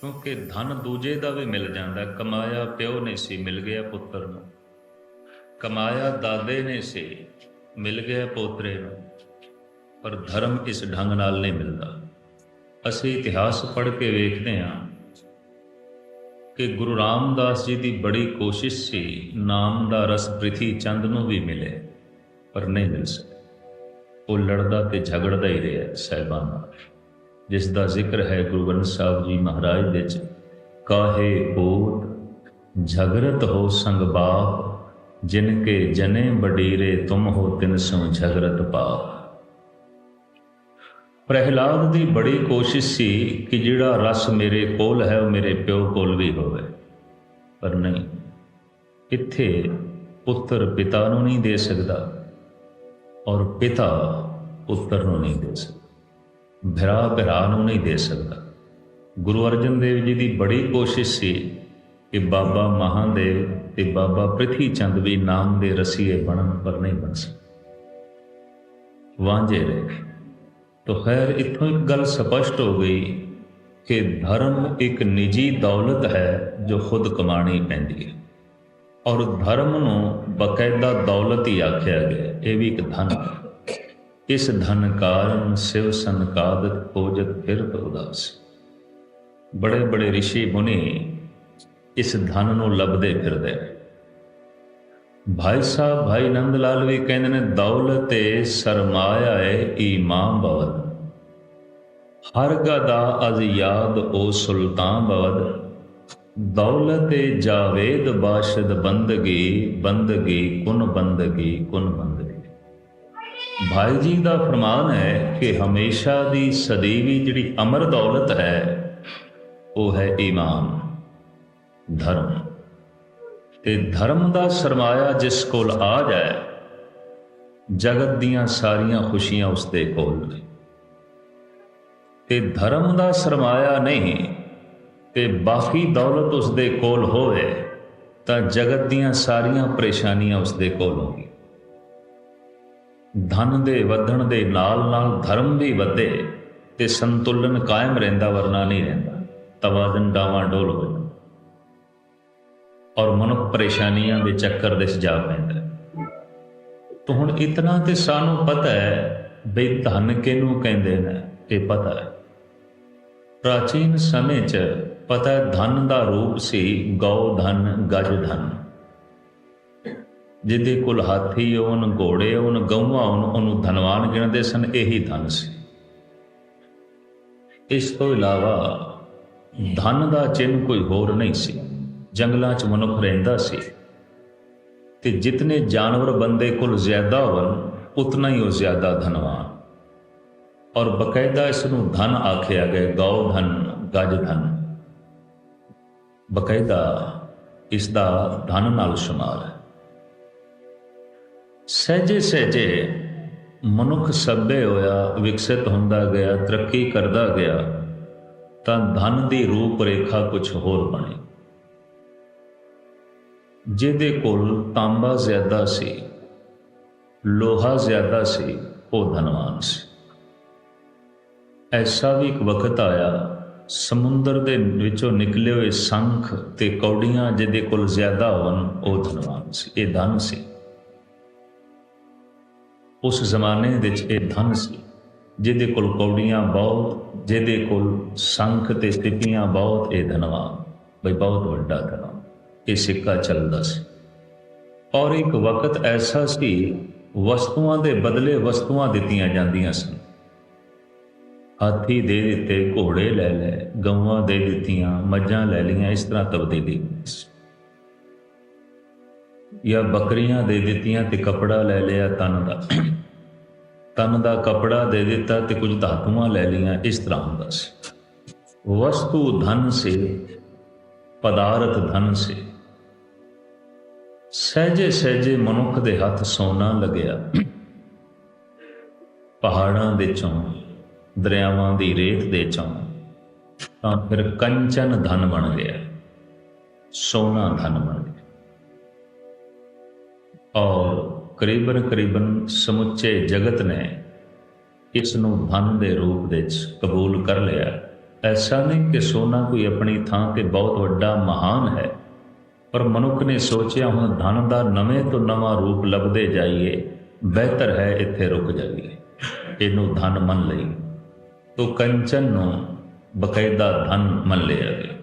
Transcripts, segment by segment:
ਕਿਉਂਕਿ ਧਨ ਦੂਜੇ ਦਾ ਵੀ ਮਿਲ ਜਾਂਦਾ, ਕਮਾਇਆ ਪਿਓ ਨੇ ਸੀ, ਮਿਲ ਗਿਆ ਪੁੱਤਰ ਨੂੰ। ਕਮਾਇਆ ਦਾਦੇ ਨੇ ਸੀ, ਮਿਲ ਗਿਆ ਪੋਤਰੇ ਨੂੰ। ਪਰ ਧਰਮ ਇਸ ਢੰਗ ਨਾਲ ਨਹੀਂ ਮਿਲਦਾ। ਅਸੀਂ ਇਤਿਹਾਸ ਪੜ੍ਹ ਕੇ ਵੇਖਦੇ ਹਾਂ ਕਿ ਗੁਰੂ ਰਾਮਦਾਸ ਜੀ ਦੀ ਬੜੀ ਕੋਸ਼ਿਸ਼ ਸੀ, ਨਾਮ ਦਾ ਰਸ ਪ੍ਰਿਥੀ ਚੰਦ ਨੂੰ ਵੀ ਮਿਲੇ, ਪਰ ਨਹੀਂ ਮਿਲ ਸਕਿਆ। ਉਹ ਲੜਦਾ ਤੇ ਝਗੜਦਾ ਹੀ ਰਿਹਾ, ਸਹਿਬਾਂ ਨਾਲ। ਜਿਸ ਦਾ ਜ਼ਿਕਰ ਹੈ ਗੁਰੂ ਗ੍ਰੰਥ ਸਾਹਿਬ ਜੀ ਮਹਾਰਾਜ ਦੇ ਚ ਕਾਹੇ ਹੋਤ ਝਗਰਤ ਹੋ ਸੰਗ ਬਾਪ ਜਿਨ ਕੇ ਜਨੇ ਬਡੀਰੇ ਤੁਮ ਹੋ ਤਿਨ ਸੋ ਝਗਰਤ ਪਾਪ ਪ੍ਰਹਿਲਾਦ ਦੀ ਬੜੀ ਕੋਸ਼ਿਸ਼ ਸੀ ਕਿ ਜਿਹੜਾ ਰਸ ਮੇਰੇ ਕੋਲ ਹੈ, ਉਹ ਮੇਰੇ ਪਿਓ ਕੋਲ ਵੀ ਹੋਵੇ। ਪਰ ਨਹੀਂ ਇੱਥੇ ਪੁੱਤਰ ਪਿਤਾ ਨੂੰ ਨਹੀਂ ਦੇ ਸਕਦਾ ਔਰ ਪਿਤਾ ਪੁੱਤਰ ਨੂੰ ਨਹੀਂ ਦੇ ਸਕਦਾ। ਭਰਾ ਭਰਾ ਨੂੰ ਨਹੀਂ ਦੇ ਸਕਦਾ। ਗੁਰੂ ਅਰਜਨ ਦੇਵ ਜੀ ਦੀ ਬੜੀ ਕੋਸ਼ਿਸ਼ ਸੀ ਕਿ ਬਾਬਾ ਮਹਾਦੇਵ ਤੇ ਬਾਬਾ ਪ੍ਰਿਥੀ ਚੰਦ ਵੀ ਨਾਮ ਦੇ ਰਸੀਏ ਬਣਨ, ਪਰ ਨਹੀਂ ਬਣ ਸਕੇ। ਵਾਂਝੇ ਰਹੇ ਤੋ ਖੈਰ, ਇਥੋਂ ਇੱਕ ਗੱਲ ਸਪਸ਼ਟ ਹੋ ਗਈ ਕਿ ਧਰਮ ਇੱਕ ਨਿੱਜੀ ਦੌਲਤ ਹੈ ਜੋ ਖੁਦ ਕਮਾਣੀ ਪੈਂਦੀ ਹੈ। ਔਰ ਧਰਮ ਨੂੰ ਬਕਾਇਦਾ ਦੌਲਤ ਹੀ ਆਖਿਆ ਗਿਆ। ਇਹ ਵੀ ਇੱਕ ਧਨ ਹੈ। ਇਸ ਧਨ ਕਾਰਨ ਸਿਵ ਸੰਕਾਦਤ ਖੋਜਤ ਫਿਰਤ ਉਦਾਸ। ਬੜੇ ਬੜੇ ઋષਿ ਮੁਨੀ ਇਸ ਧਨ ਨੂੰ ਲੱਭਦੇ ਫਿਰਦੇ। ਭਾਈ ਸਾਹਿਬ, ਭਾਈ ਨੰਦ ਲਾਲ ਵੀ ਕਹਿੰਦੇ ਨੇ, ਦੌਲਤ ਏ ਸਰਮਾਇਆ ਏ ਈਮਾਨ ਬਵਦ। ਹਰ ਗਦਾ ਅਜ਼ ਯਾਦ ਓ ਸੁਲਤਾਨ ਬਵਦ। ਦੌਲਤ ਏ ਜਾਵੇਦ ਬਾਸ਼ਦ ਬੰਦਗੀ ਬੰਦਗੀ ਕੁਨ ਬੰਦਗੀ ਕੁਨ ਬੰਦਗੀ। ਭਾਈ ਜੀ ਦਾ ਫਰਮਾਨ ਹੈ ਕਿ ਹਮੇਸ਼ਾ ਦੀ ਸਦੀਵੀ ਜਿਹੜੀ ਅਮਰ ਦੌਲਤ ਹੈ, ਉਹ ਹੈ ਈਮਾਨ, ਧਰਮ। ਤੇ ਧਰਮ ਦਾ ਸਰਮਾਇਆ ਜਿਸ ਕੋਲ ਆ ਜਾਏ, ਜਗਤ ਦੀਆਂ ਸਾਰੀਆਂ ਖੁਸ਼ੀਆਂ ਉਸ ਦੇ ਕੋਲ ਨੇ। ਤੇ ਧਰਮ ਦਾ ਸਰਮਾਇਆ ਨਹੀਂ, ਤੇ ਬਾਕੀ ਦੌਲਤ ਉਸ ਦੇ ਕੋਲ ਹੋਵੇ, ਤਾਂ ਜਗਤ ਦੀਆਂ ਸਾਰੀਆਂ ਪਰੇਸ਼ਾਨੀਆਂ ਉਸ ਦੇ ਕੋਲ ਹੋਣਗੀਆਂ। ਧਨ ਦੇ ਵਧਣ ਦੇ ਨਾਲ ਨਾਲ ਧਰਮ ਵੀ ਵਧੇ ਤੇ ਸੰਤੁਲਨ ਕਾਇਮ ਰਹਿੰਦਾ, ਵਰਨਾ ਨਹੀਂ ਰਹਿੰਦਾ। ਤਵਾਜ਼ਨ ਡਾਵਾਂ ਡੋਲ ਹੋ ਜਾਂਦਾ। ਔਰ ਮਨੁੱਖ ਪਰੇਸ਼ਾਨੀਆਂ ਦੇ ਚੱਕਰ ਦੇ ਜਾ ਪੈਂਦਾ ਹੈ। ਹੁਣ ਇਤਨਾ ਤੇ ਸਾਨੂੰ ਪਤਾ ਹੈ ਬਈ ਧਨ ਕਿਹਨੂੰ ਕਹਿੰਦੇ ਨੇ, ਇਹ ਪਤਾ ਹੈ। ਪ੍ਰਾਚੀਨ ਸਮੇਂ 'ਚ ਪਤਾ ਧਨ ਦਾ ਰੂਪ ਸੀ ਗਊ ਧਨ, ਗਜ ਧਨ। ਜਿਹਦੇ ਕੋਲ ਹਾਥੀ ਹੋਣ ਘੋੜੇ ਹੋਣ ਗਊਆਂ ਹੋਣ ਉਹਨੂੰ ਧਨਵਾਨ ਗਿਣਦੇ ਸਨ, ਇਹੀ ਧਨ ਸੀ। ਇਸ ਤੋਂ ਇਲਾਵਾ ਧਨ ਦਾ ਚਿੰਨ ਕੋਈ ਹੋਰ ਨਹੀਂ ਸੀ। ਜੰਗਲਾਂ 'ਚ ਮਨੁੱਖ ਰਹਿੰਦਾ ਸੀ। ਤੇ ਜਿਤਨੇ ਜਾਨਵਰ ਬੰਦੇ ਕੋਲ ਜ਼ਿਆਦਾ ਹੋਣ ਉਤਨਾ ਹੀ ਉਹ ਜ਼ਿਆਦਾ ਧਨਵਾਨ। ਔਰ ਬਕਾਇਦਾ ਇਸ ਨੂੰ ਧਨ ਆਖਿਆ ਗਿਆ, ਗਊ ਧਨ, ਗਜ ਧਨ। ਬਕਾਇਦਾ ਇਸ ਦਾ ਧਨ ਨਾਲ ਸ਼ੁਮਾਰ ਹੈ। ਸਹਿਜੇ ਸਹਿਜੇ ਮਨੁੱਖ ਸੱਭੇ ਹੋਇਆ, ਵਿਕਸਿਤ ਹੁੰਦਾ ਗਿਆ, ਤਰੱਕੀ ਕਰਦਾ ਗਿਆ, ਤਾਂ ਧਨ ਦੀ ਰੂਪ ਰੇਖਾ ਕੁਝ ਹੋਰ ਬਣੀ। ਜਿਹਦੇ ਕੋਲ ਤਾਂਬਾ ਜ਼ਿਆਦਾ ਸੀ, ਲੋਹਾ ਜ਼ਿਆਦਾ ਸੀ, ਉਹ ਧਨਵਾਨ ਸੀ। ਐਸਾ ਵੀ ਇੱਕ ਵਕਤ ਆਇਆ, ਸਮੁੰਦਰ ਦੇ ਵਿੱਚੋਂ ਨਿਕਲੇ ਹੋਏ ਸੰਖ ਤੇ ਕੌਡੀਆਂ ਜਿਹਦੇ ਕੋਲ ਜ਼ਿਆਦਾ ਹੋਣ, ਉਹ ਧਨਵਾਨ ਸੀ, ਇਹ ਧਨ ਸੀ। ਉਸ ਜ਼ਮਾਨੇ ਵਿੱਚ ਇਹ ਧਨ ਸੀ, ਜਿਹਦੇ ਕੋਲ ਕੌੜੀਆਂ ਬਹੁਤ, ਜਿਹਦੇ ਕੋਲ ਸੰਖ ਤੇ ਸਥਿਤੀਆਂ ਬਹੁਤ, ਇਹ ਧਨਵਾਨ, ਬਈ ਬਹੁਤ ਵੱਡਾ ਧਨਵਾਨ, ਇਹ ਸਿੱਕਾ ਚੱਲਦਾ ਸੀ। ਔਰ ਇੱਕ ਵਕਤ ਐਸਾ ਸੀ, ਵਸਤੂਆਂ ਦੇ ਬਦਲੇ ਵਸਤੂਆਂ ਦਿੱਤੀਆਂ ਜਾਂਦੀਆਂ ਸਨ। ਹਾਥੀ ਦੇ ਦਿੱਤੇ ਘੋੜੇ ਲੈ ਲੈ, ਗਊਆਂ ਦੇ ਦਿੱਤੀਆਂ ਮੱਝਾਂ ਲੈ ਲਈਆਂ, ਇਸ ਤਰ੍ਹਾਂ ਤਬਦੀਲੀ ਜਾਂ ਬੱਕਰੀਆਂ ਦੇ ਦਿੱਤੀਆਂ ਤੇ ਕਪੜਾ ਲੈ ਲਿਆ ਤਨ ਦਾ। ਤਨ ਦਾ ਕਪੜਾ ਦੇ ਦਿੱਤਾ ਤੇ ਕੁਝ ਧਾਤੂਆਂ ਲੈ ਲਈਆਂ, ਇਸ ਤਰ੍ਹਾਂ ਹੁੰਦਾ ਸੀ। ਵਸਤੂ ਧਨ ਸੇ, ਪਦਾਰਥ ਧਨ ਸੇ। ਸਹਿਜੇ ਸਹਿਜੇ ਮਨੁੱਖ ਦੇ ਹੱਥ ਸੋਨਾ ਲੱਗਿਆ। ਪਹਾੜਾਂ ਦੇ ਚੋਂ, ਦਰਿਆਵਾਂ ਦੀ ਰੇਤ ਦੇ ਚੋਂ, ਤਾਂ ਫਿਰ ਕੰਚਨ ਧਨ ਬਣ ਗਿਆ। ਸੋਨਾ ਧਨ ਬਣ ਗਿਆ। ਔਰ ਕਰੀਬਨ ਕਰੀਬਨ ਸਮੁੱਚੇ ਜਗਤ ਨੇ ਇਸ ਨੂੰ ਧਨ ਦੇ ਰੂਪ ਵਿੱਚ ਕਬੂਲ ਕਰ ਲਿਆ। ਐਸਾ ਨਹੀਂ ਕਿ ਸੋਨਾ ਕੋਈ ਆਪਣੀ ਥਾਂ ਤੇ ਬਹੁਤ ਵੱਡਾ ਮਹਾਨ ਹੈ, ਪਰ ਮਨੁੱਖ ਨੇ ਸੋਚਿਆ ਹੁਣ ਧਨ ਦਾ ਨਵੇਂ ਤੋਂ ਨਵਾਂ ਰੂਪ ਲੱਭਦੇ ਜਾਈਏ, ਬਿਹਤਰ ਹੈ ਇੱਥੇ ਰੁਕ ਜਾਈਏ। ਇਹਨੂੰ ਧਨ ਮੰਨ ਲਈ। ਤੋ ਕੰਚਨ ਨੂੰ ਬਕਾਇਦਾ ਧਨ ਮੰਨ ਲਿਆ ਗਿਆ।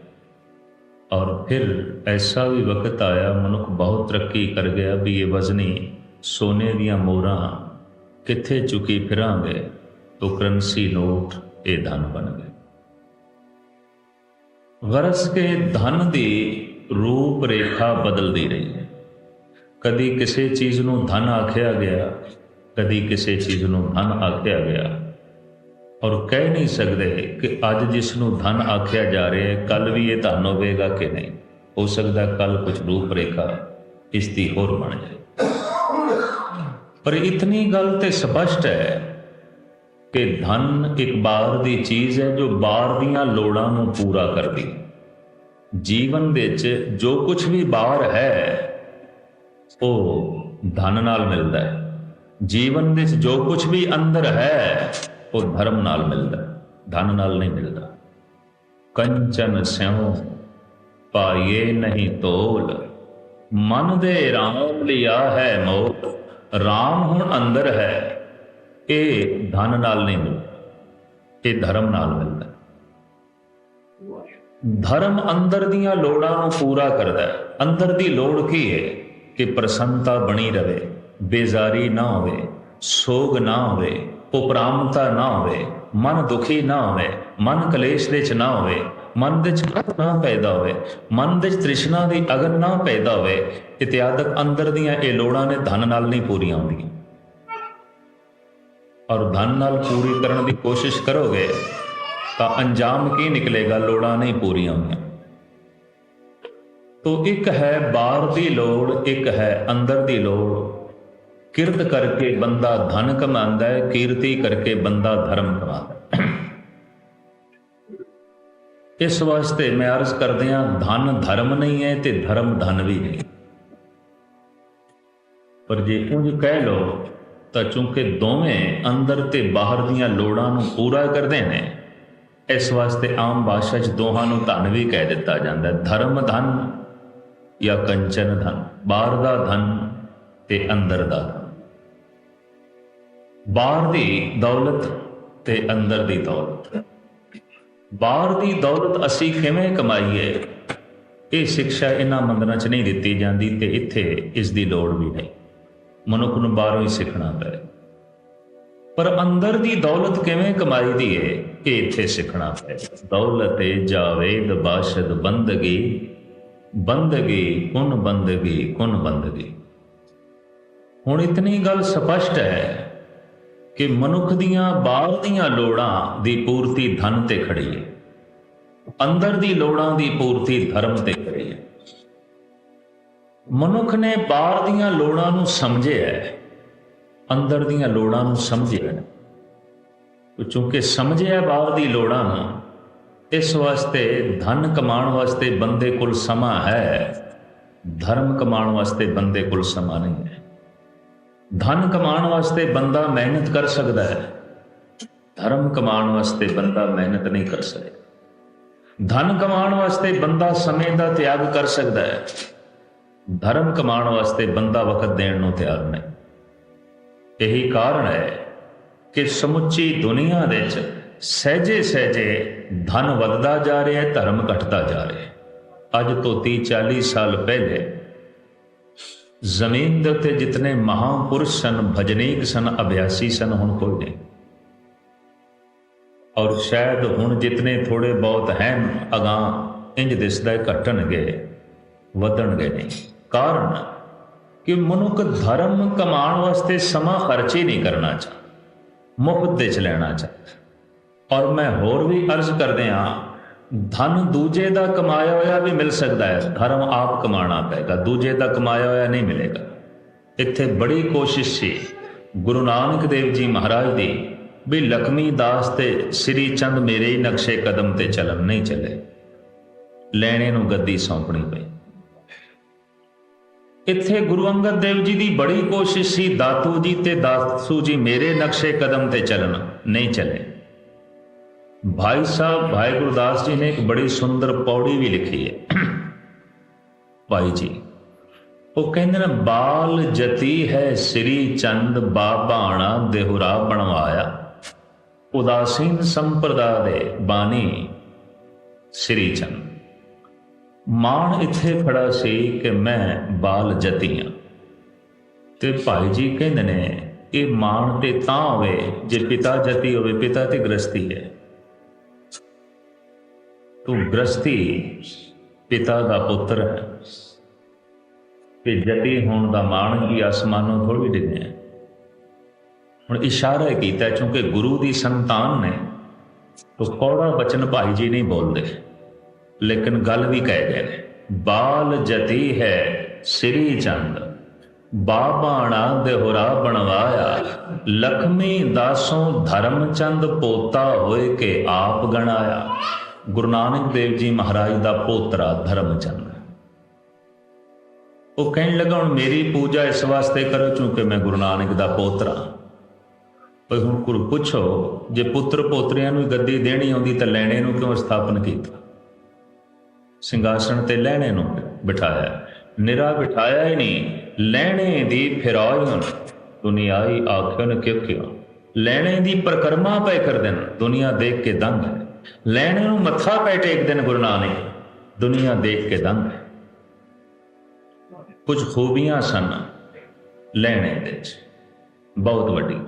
ਔਰ ਫਿਰ ਐਸਾ ਵੀ ਵਕਤ ਆਇਆ ਮਨੁੱਖ ਬਹੁਤ ਤਰੱਕੀ ਕਰ ਗਿਆ ਵੀ ਇਹ ਵਜ਼ਨੀ ਸੋਨੇ ਦੀਆਂ ਮੋਹਰਾਂ ਕਿੱਥੇ ਚੁਕੀ ਫਿਰਾਂਗੇ, ਤੋ ਕਰੰਸੀ ਨੋਟ ਇਹ ਧਨ ਬਣ ਗਏ। ਗਰਸ ਕੇ ਧਨ ਦੀ ਰੂਪ ਰੇਖਾ ਬਦਲਦੀ ਰਹੀ ਹੈ। ਕਦੀ ਕਿਸੇ ਚੀਜ਼ ਨੂੰ ਧਨ ਆਖਿਆ ਗਿਆ, ਕਦੀ ਕਿਸੇ ਚੀਜ਼ ਨੂੰ ਧਨ ਆਖਿਆ ਗਿਆ। ਔਰ ਕਹਿ ਨਹੀਂ ਸਕਦੇ ਕਿ ਅੱਜ ਜਿਸ ਨੂੰ ਧਨ ਆਖਿਆ ਜਾ ਰਿਹਾ ਹੈ, ਕੱਲ ਵੀ ਇਹ ਧਨ ਹੋਵੇਗਾ ਕਿ ਨਹੀਂ। ਹੋ ਸਕਦਾ ਕੱਲ ਕੁਝ ਰੂਪ ਰੇਖਾ ਇਸ ਦੀ ਹੋਰ ਬਣ ਜਾਏ। ਪਰ ਇਤਨੀ ਗੱਲ ਤੇ ਸਪਸ਼ਟ ਹੈ ਕਿ ਧਨ ਇੱਕ ਬਾਹਰ ਦੀ ਚੀਜ਼ ਹੈ ਜੋ ਬਾਹਰ ਦੀਆਂ ਲੋੜਾਂ ਨੂੰ ਪੂਰਾ ਕਰਦੀ। ਜੀਵਨ ਵਿੱਚ ਜੋ ਕੁਝ ਵੀ ਬਾਹਰ ਹੈ, ਉਹ ਧਨ ਨਾਲ ਮਿਲਦਾ ਹੈ। ਜੀਵਨ ਵਿੱਚ ਜੋ ਕੁਝ ਵੀ ਅੰਦਰ ਹੈ, ਉਹ ਧਰਮ ਨਾਲ ਮਿਲਦਾ ਧਨ ਨਾਲ ਨਹੀਂ ਮਿਲਦਾ। ਕੰਚਨ ਸਿਉ ਪਾਏ ਨਹੀਂ ਤੋਲ। ਮਨ ਦੇ ਰਾਮ ਲਿਆ ਹੈ ਮੋਹ। ਰਾਮ ਹੁਣ ਅੰਦਰ ਹੈ, ਇਹ ਧਨ ਨਾਲ ਨਹੀਂ ਮਿਲਦਾ, ਇਹ ਧਰਮ ਨਾਲ ਮਿਲਦਾ ਧਰਮ ਅੰਦਰ ਦੀਆਂ ਲੋੜਾਂ ਨੂੰ ਪੂਰਾ ਕਰਦਾ ਹੈ। ਅੰਦਰ ਦੀ ਲੋੜ ਕੀ ਹੈ? ਕਿ ਪ੍ਰਸੰਨਤਾ ਬਣੀ ਰਵੇ, ਬੇਜ਼ਾਰੀ ਨਾ ਹੋਵੇ, ਸੋਗ ਨਾ ਹੋਵੇ, ਉਪਰਾਮਤਾ ਨਾ ਹੋਵੇ, ਮਨ ਦੁਖੀ ਨਾ ਹੋਵੇ, ਮਨ ਕਲੇਸ਼ ਦੇ ਚ ਨਾ ਹੋਵੇ ਮਨ ਦੇ ਚ ਨਾ ਪੈਦਾ ਹੋਵੇ, ਮਨ ਦੇ ਤ੍ਰਿਸ਼ਨਾ ਦੀ ਅਗਨ ਨਾ ਪੈਦਾ ਹੋਵੇ ਇਤਿਆਦਕ ਅੰਦਰ ਦੀਆਂ ਇਹ ਲੋੜਾਂ ਨੇ ਧਨ ਨਾਲ ਨਹੀਂ ਪੂਰੀਆਂ ਹੁੰਦੀਆਂ। ਔਰ ਧਨ ਨਾਲ ਪੂਰੀ ਕਰਨ ਦੀ ਕੋਸ਼ਿਸ਼ ਕਰੋਗੇ, ਤਾਂ ਅੰਜਾਮ ਕੀ ਨਿਕਲੇਗਾ, ਲੋੜਾਂ ਨਹੀਂ ਪੂਰੀਆਂ ਹੋਈਆਂ ਤੋ ਇੱਕ ਹੈ ਬਾਹਰ ਦੀ ਲੋੜ, ਇੱਕ ਹੈ ਅੰਦਰ ਦੀ ਲੋੜ। ਕਿਰਤ ਕਰਕੇ ਬੰਦਾ ਧਨ ਕਮਾਉਂਦਾ ਹੈ, ਕੀਰਤੀ ਕਰਕੇ ਬੰਦਾ ਧਰਮ ਕਮਾਉਂਦਾ ਇਸ ਵਾਸਤੇ ਮੈਂ ਅਰਜ਼ ਕਰਦਿਆਂ, ਧਨ ਧਰਮ ਨਹੀਂ ਹੈ ਤੇ ਧਰਮ ਧਨ ਵੀ ਨਹੀਂ। ਪਰ ਜੇ ਉਂਝ ਕਹਿ ਲੋ ਤਾਂ ਚੂੰਕਿ ਦੋਵੇਂ ਅੰਦਰ ਤੇ ਬਾਹਰ ਦੀਆਂ ਲੋੜਾਂ ਨੂੰ ਪੂਰਾ ਕਰਦੇ ਨੇ, ਇਸ ਵਾਸਤੇ ਆਮ ਭਾਸ਼ਾ 'ਚ ਦੋਹਾਂ ਨੂੰ ਧਨ ਵੀ ਕਹਿ ਦਿੱਤਾ ਜਾਂਦਾ ਹੈ। ਧਰਮ ਧਨ ਜਾਂ ਕੰਚਨ ਧਨ, ਬਾਹਰ ਦਾ ਧਨ ਤੇ ਅੰਦਰ ਦਾ ਧਨ। ਬਾਹਰ ਦੀ ਦੌਲਤ ਤੇ ਅੰਦਰ ਦੀ ਦੌਲਤ। ਬਾਹਰ ਦੀ ਦੌਲਤ ਅਸੀਂ ਕਿਵੇਂ ਕਮਾਈਏ? ਇਹ ਸਿੱਖਿਆ ਇਹਨਾਂ ਮੰਦਰਾਂ 'ਚ ਨਹੀਂ ਦਿੱਤੀ ਜਾਂਦੀ ਤੇ ਇੱਥੇ ਇਸ ਦੀ ਲੋੜ ਵੀ ਨਹੀਂ। ਮਨੁੱਖ ਨੂੰ ਬਾਹਰੋਂ ਹੀ ਸਿੱਖਣਾ ਪਏ ਪਰ ਅੰਦਰ ਦੀ ਦੌਲਤ ਕਿਵੇਂ ਕਮਾਈ ਦੀ ਏ? ਇਹ ਇੱਥੇ ਸਿੱਖਣਾ ਪਏ ਦੌਲਤ ਏ ਜਾਵੇਦ ਬਾਸ਼ਦ ਬੰਦਗੀ। ਬੰਦਗੀ, ਕੁਨ ਬੰਦਗੀ ਕੁਨ ਬੰਦਗੀ। ਹੁਣ ਇਤਨੀ ਗੱਲ ਸਪਸ਼ਟ ਹੈ ਕਿ ਮਨੁੱਖ ਦੀਆਂ ਬਾਹਰ ਦੀਆਂ ਲੋੜਾਂ ਦੀ ਪੂਰਤੀ ਧਨ ਤੇ ਖੜੀ ਹੈ। ਅੰਦਰ ਦੀ ਲੋੜਾਂ ਦੀ ਪੂਰਤੀ ਧਰਮ ਤੇ ਖੜੀ ਹੈ। ਮਨੁੱਖ ਨੇ ਬਾਹਰ ਦੀਆਂ ਲੋੜਾਂ ਨੂੰ ਸਮਝਿਆ ਹੈ। ਅੰਦਰ ਦੀਆਂ ਲੋੜਾਂ ਨੂੰ ਸਮਝਿਆ ਹੈ। ਕਿਉਂਕਿ ਸਮਝਿਆ ਬਾਹਰ ਦੀ ਲੋੜਾਂ ਨੂੰ, ਇਸ ਵਾਸਤੇ ਧਨ ਕਮਾਉਣ ਵਾਸਤੇ ਬੰਦੇ ਕੋਲ ਸਮਾਂ ਹੈ। ਧਰਮ ਕਮਾਉਣ ਵਾਸਤੇ ਬੰਦੇ ਕੋਲ ਸਮਾਂ ਨਹੀਂ ਹੈ। ਧਨ ਕਮਾਉਣ ਵਾਸਤੇ ਬੰਦਾ ਮਿਹਨਤ ਕਰ ਸਕਦਾ ਹੈ। ਧਰਮ ਕਮਾਉਣ ਵਾਸਤੇ ਬੰਦਾ ਮਿਹਨਤ ਨਹੀਂ ਕਰ ਸਕਦਾ ਧਨ ਕਮਾਉਣ ਵਾਸਤੇ ਬੰਦਾ ਸਮੇਂ ਦਾ ਤਿਆਗ ਕਰ ਸਕਦਾ ਹੈ। ਧਰਮ ਕਮਾਉਣ ਵਾਸਤੇ ਬੰਦਾ ਵਕਤ ਦੇਣ ਨੂੰ ਤਿਆਰ ਨਹੀਂ। ਇਹੀ ਕਾਰਨ ਹੈ ਕਿ ਸਮੁੱਚੀ ਦੁਨੀਆ ਦੇ ਵਿੱਚ ਸਹਿਜੇ ਸਹਿਜੇ ਧਨ ਵੱਧਦਾ ਜਾ ਰਿਹਾ ਹੈ, ਧਰਮ ਘਟਦਾ ਜਾ ਰਿਹਾ ਹੈ। ਅੱਜ ਤੋਂ 30 40 ਸਾਲ ਪਹਿਲੇ ਜ਼ਮੀਨ ਦੇ ਉੱਤੇ ਜਿਤਨੇ ਮਹਾਪੁਰਸ਼ ਸਨ, ਭਜਨੀਕ ਸਨ, ਅਭਿਆਸੀ ਸਨ, ਹੁਣ ਕੋਈ ਨਹੀਂ। ਔਰ ਸ਼ਾਇਦ ਹੁਣ ਜਿਤਨੇ ਥੋੜੇ ਬਹੁਤ ਹਨ ਅਗਾਂ ਇੰਜ ਦਿਸਦਾ ਹੈ ਘਟਣਗੇ, ਵਧਣਗੇ ਨਹੀਂ। ਕਾਰਨ ਕਿ ਮਨੁੱਖ ਧਰਮ ਕਮਾਉਣ ਵਾਸਤੇ ਸਮਾਂ ਖਰਚ ਹੀ ਨਹੀਂ ਕਰਨਾ ਚਾਹੁੰਦਾ ਮੁਫਤ ਦੇ ਚ ਲੈਣਾ ਚਾਹੁੰਦਾ ਔਰ ਮੈਂ ਹੋਰ ਵੀ ਅਰਜ਼ ਕਰਦੇ ਹਾਂ ਧਨ ਦੂਜੇ ਦਾ ਕਮਾਇਆ ਹੋਇਆ ਵੀ ਮਿਲ ਸਕਦਾ ਹੈ, ਧਰਮ ਆਪ ਕਮਾਉਣਾ ਪਏਗਾ, ਦੂਜੇ ਦਾ ਕਮਾਇਆ ਹੋਇਆ ਨਹੀਂ ਮਿਲੇਗਾ। ਇੱਥੇ ਬੜੀ ਕੋਸ਼ਿਸ਼ ਸੀ ਗੁਰੂ ਨਾਨਕ ਦੇਵ ਜੀ ਮਹਾਰਾਜ ਦੀ ਵੀ ਲਖਮੀ ਦਾਸ ਤੇ ਸ੍ਰੀ ਚੰਦ ਮੇਰੇ ਹੀ ਨਕਸ਼ੇ ਕਦਮ ਤੇ ਚੱਲਣ ਨਹੀਂ ਚੱਲੇ। ਲੈਣੇ ਨੂੰ ਗੱਦੀ ਸੌਂਪਣੀ ਪਈ। ਇੱਥੇ ਗੁਰੂ ਅੰਗਦ ਦੇਵ ਜੀ ਦੀ ਬੜੀ ਕੋਸ਼ਿਸ਼ ਸੀ, ਦਾਤੂ ਜੀ ਤੇ ਦਾਸੂ ਜੀ ਮੇਰੇ ਨਕਸ਼ੇ ਕਦਮ ਤੇ ਚੱਲਣ ਨਹੀਂ ਚੱਲੇ। ਭਾਈ ਸਾਹਿਬ ਭਾਈ ਗੁਰਦਾਸ ਜੀ ਨੇ ਇੱਕ ਬੜੀ ਸੁੰਦਰ ਪੌੜੀ ਵੀ ਲਿਖੀ ਹੈ ਭਾਈ ਜੀ ਉਹ ਕਹਿੰਦੇ ਨੇ ਬਾਲ ਜਤੀ ਹੈ ਸ੍ਰੀ ਚੰਦ ਬਾਬਾਣਾ ਦੇਹੁਰਾ ਬਣਵਾਇਆ ਉਦਾਸੀਨ ਸੰਪਰਦਾ ਦੇ ਬਾਣੀ ਸ੍ਰੀ ਚੰਦ ਮਾਣ ਇੱਥੇ ਖੜਾ ਸੀ ਕਿ ਮੈਂ ਬਾਲ ਜਤੀ ਹਾਂ ਤੇ ਭਾਈ ਜੀ ਕਹਿੰਦੇ ਨੇ ਇਹ ਮਾਣ ਤੇ ਤਾਂ ਹੋਵੇ ਜੇ ਪਿਤਾ ਜਤੀ ਹੋਵੇ ਪਿਤਾ ਤੇ ਗ੍ਰਸਤੀ ਹੈ ਤੂੰ ਗ੍ਰਸਤੀ ਪਿਤਾ ਦਾ ਪੁੱਤਰ ਹੈ। ਤੇ ਜਤੀ ਹੋਣ ਦਾ ਮਾਣ ਕੀ ਅਸਮਾਨੋਂ ਥੋੜੀ ਡਿੱਗਿਆ ਹੁਣ ਇਸ਼ਾਰਾ ਕੀਤਾ ਕਿਉਂਕਿ ਗੁਰੂ ਦੀ ਸੰਤਾਨ ਨੇ, ਤੋ ਕੌੜਾ ਬਚਨ ਭਾਈ ਜੀ ਨਹੀਂ ਬੋਲਦੇ। ਲੇਕਿਨ ਗੱਲ ਵੀ ਕਹਿ ਗਏ ਨੇ, ਬਾਲ ਜਤੀ ਹੈ ਸ੍ਰੀ ਚੰਦ ਬਾਬਾਣਾ ਦੇਹੁਰਾ ਬਣਵਾਇਆ। ਲਖਮੀ ਦਾਸੋਂ ਧਰਮਚੰਦ ਪੋਤਾ ਹੋਏ ਕੇ ਆਪ ਗਣਾਇਆ। ਗੁਰੂ ਨਾਨਕ ਦੇਵ ਜੀ ਮਹਾਰਾਜ ਦਾ ਪੋਤਰਾ ਧਰਮਚੰਦ ਉਹ ਕਹਿਣ ਲੱਗਾ, ਹੁਣ ਮੇਰੀ ਪੂਜਾ ਇਸ ਵਾਸਤੇ ਕਰੋ, ਕਿਉਂਕਿ ਮੈਂ ਗੁਰੂ ਨਾਨਕ ਦਾ ਪੋਤਰਾ ਪਰ ਹੁਣ ਗੁਰੂ ਪੁੱਛੋ, ਜੇ ਪੁੱਤਰ ਪੋਤਰਿਆਂ ਨੂੰ ਗੱਦੀ ਦੇਣੀ ਆਉਂਦੀ ਤਾਂ ਲੈਣੇ ਨੂੰ ਕਿਉਂ ਸਥਾਪਨ ਕੀਤਾ? ਸਿੰਘਾਸਣ ਤੇ ਲੈਣੇ ਨੂੰ ਬਿਠਾਇਆ। ਨਿਰਾ ਬਿਠਾਇਆ ਹੀ ਨਹੀਂ, ਲੈਣੇ ਦੀ ਫਿਰਾਇਨ ਦੁਨੀਆਈ ਆਖਣ ਕਿਉਂ ਕਿਉਂ? ਲੈਣੇ ਦੀ ਪ੍ਰਕਰਮਾ ਪੈ ਕਰ ਦੇਣ, ਦੁਨੀਆ ਦੇਖ ਕੇ ਦੰਗ ਹੈ। ਲੈਣੇ ਨੂੰ ਮੱਥਾ ਪੈ ਟੇਕ ਦਿਨ ਗੁਰੂ ਨਾਨਕ, ਦੁਨੀਆ ਦੇਖ ਕੇ ਦੰਗ ਹੈ। ਕੁਝ ਖੂਬੀਆਂ ਸਨ ਲੈਣੇ ਦੇ ਵਿੱਚ, ਬਹੁਤ ਵੱਡੀ।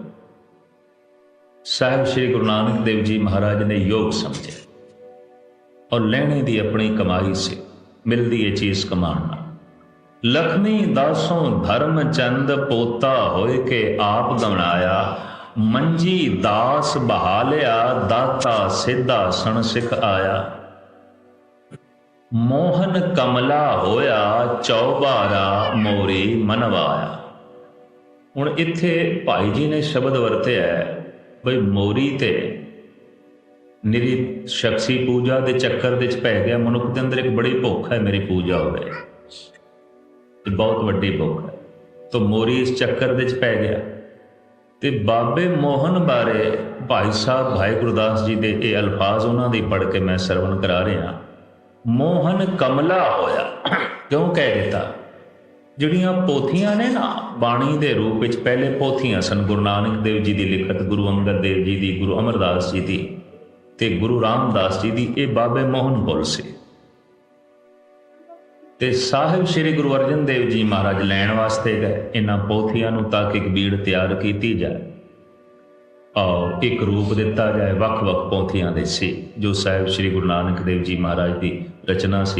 ਸਾਹਿਬ ਸ੍ਰੀ ਗੁਰੂ ਨਾਨਕ ਦੇਵ ਜੀ ਮਹਾਰਾਜ ਨੇ ਯੋਗ ਸਮਝਿਆ ਔਰ ਲੈਣੇ ਦੀ ਆਪਣੀ ਕਮਾਈ ਸੀ, ਮਿਲਦੀ ਇਹ ਚੀਜ਼ ਕਮਾਉਣ ਨਾਲ। ਲਖਮੀ ਦਾਸੋਂ ਧਰਮ ਚੰਦ ਪੋਤਾ ਹੋਏ ਕੇ ਆਪ ਦਵਣਾਇਆ ਮੰਜੀ ਦਾਸ ਬਹਾਲਿਆ, ਦਾਤਾ ਸਿੱਧਾ ਸਣ ਸਿਖ ਆਇਆ। ਮੋਹਨ ਕਮਲਾ ਹੋਇਆ, ਚੌਬਾਰਾ ਮੋਰੀ ਮਨਵਾਇਆ। ਹੁਣ ਇੱਥੇ ਭਾਈ ਜੀ ਨੇ ਸ਼ਬਦ ਵਰਤਿਆ ਬਈ ਮੋਰੀ ਤੇ ਮੇਰੀ ਸ਼ਖਸੀ ਪੂਜਾ ਦੇ ਚੱਕਰ ਦੇ ਵਿੱਚ ਪੈ ਗਿਆ। ਮਨੁੱਖ ਦੇ ਅੰਦਰ ਇੱਕ ਬੜੀ ਭੁੱਖ ਹੈ, ਮੇਰੀ ਪੂਜਾ ਹੋਵੇ ਇਹ ਬਹੁਤ ਵੱਡੀ ਭੁੱਖ ਹੈ। ਤਾਂ ਮੋਰੀ ਇਸ ਚੱਕਰ ਦੇ ਵਿੱਚ ਪੈ ਗਿਆ। ਤੇ ਬਾਬੇ ਮੋਹਨ ਬਾਰੇ ਭਾਈ ਸਾਹਿਬ ਭਾਈ ਗੁਰਦਾਸ ਜੀ ਦੇ ਇਹ ਅਲਫਾਜ਼ ਉਹਨਾਂ ਦੇ ਪੜ੍ਹ ਕੇ ਮੈਂ ਸਰਵਣ ਕਰਾ ਰਿਹਾ। ਮੋਹਨ ਕਮਲਾ ਹੋਇਆ। ਕਿਉਂ ਕਹਿ ਦਿੱਤਾ? ਜਿਹੜੀਆਂ ਪੋਥੀਆਂ ਨੇ ਨਾ, ਬਾਣੀ ਦੇ ਰੂਪ ਵਿੱਚ ਪਹਿਲੇ ਪੋਥੀਆਂ ਸਨ, ਗੁਰੂ ਨਾਨਕ ਦੇਵ ਜੀ ਦੀ ਲਿਖਤ, ਗੁਰੂ ਅੰਗਦ ਦੇਵ ਜੀ ਦੀ, ਗੁਰੂ ਅਮਰਦਾਸ ਜੀ ਦੀ ਤੇ ਗੁਰੂ ਰਾਮਦਾਸ ਜੀ ਦੀ, ਇਹ ਬਾਬੇ ਮੋਹਨ ਬੋਲ ਸੀ। ਤੇ ਸਾਹਿਬ ਸ੍ਰੀ ਗੁਰੂ ਅਰਜਨ ਦੇਵ ਜੀ ਮਹਾਰਾਜ ਲੈਣ ਵਾਸਤੇ ਗਏ। ਇਹਨਾਂ ਪੋਥੀਆਂ ਨੂੰ ਤਾਂ ਕਿ ਇੱਕ ਬੀੜ ਤਿਆਰ ਕੀਤੀ ਜਾਏ। ਔਰ ਇੱਕ ਰੂਪ ਦਿੱਤਾ ਜਾਏ ਵੱਖ-ਵੱਖ ਪੋਥੀਆਂ ਦੇ ਸੀ, ਜੋ ਸਾਹਿਬ ਸ੍ਰੀ ਗੁਰੂ ਨਾਨਕ ਦੇਵ ਜੀ ਮਹਾਰਾਜ ਦੀ ਰਚਨਾ ਸੀ।